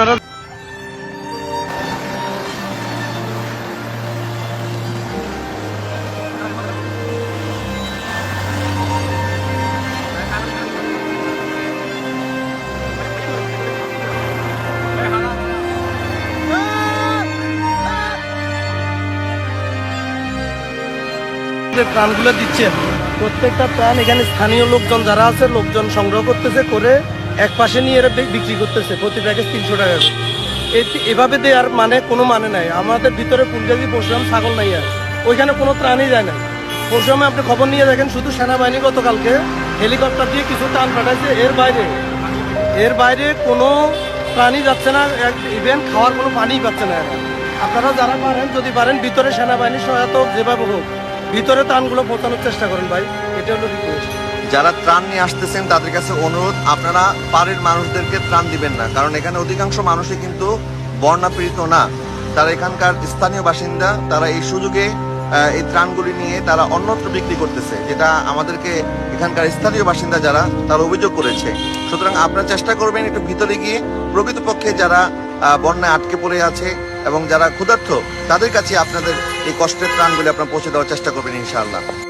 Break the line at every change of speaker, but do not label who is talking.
যে ত্রাণগুলো দিচ্ছে প্রত্যেকটা প্রাণ এখানে স্থানীয় লোকজন যারা আছে লোকজন সংগ্রহ করতেছে করে এক পাশে নিয়ে এরা বিক্রি করতেছে, প্রতি প্যাকেজ তিনশো টাকা এভাবে দেওয়ার মানে কোনো মানে নাই। আমাদের ভিতরে ফুলগাজি, পরশুরাম ছাগল নাই আর। ওইখানে কোনো ত্রাণই যায় না পরশুরামে আপনি খবর নিয়ে দেখেন, শুধু সেনাবাহিনী গতকালকে হেলিকপ্টার দিয়ে কিছু ত্রাণ পাঠাইছে। এর বাইরে এর বাইরে কোনো প্রাণী যাচ্ছে না। ইভেন খাওয়ার কোনো পানিই পাচ্ছে না এরা। আপনারা যারা পারেন, যদি পারেন, ভিতরে সেনাবাহিনীর সহায়তা যেভাবে হোক, ভিতরে ত্রাণগুলো পৌঁছানোর চেষ্টা করেন ভাই। এটা হলো রিকোয়েস্ট
যারা ত্রাণ নিয়ে আসতেছেন, তাদের কাছে অনুরোধ, আপনারা পাড়ের মানুষদেরকে ত্রাণ দিবেন না। কারণ এখানে অধিকাংশ মানুষই কিন্তু বন্যা পীড়িত না। তারা এখানকার স্থানীয় বাসিন্দা, তারা এই সুযোগে এই ত্রাণগুলি নিয়ে তারা অন্যত্র বিক্রি করতেছে, যেটা আমাদেরকে এখানকার স্থানীয় বাসিন্দা যারা, তারা অভিযোগ করেছে। সুতরাং আপনারা চেষ্টা করবেন একটু ভিতরে গিয়ে প্রকৃতপক্ষে যারা বন্যায় আটকে পড়ে আছে এবং যারা ক্ষুধার্ত, তাদের কাছে আপনাদের এই কষ্টের ত্রাণগুলি আপনারা পৌঁছে দেওয়ার চেষ্টা করবেন ইনশাআল্লাহ।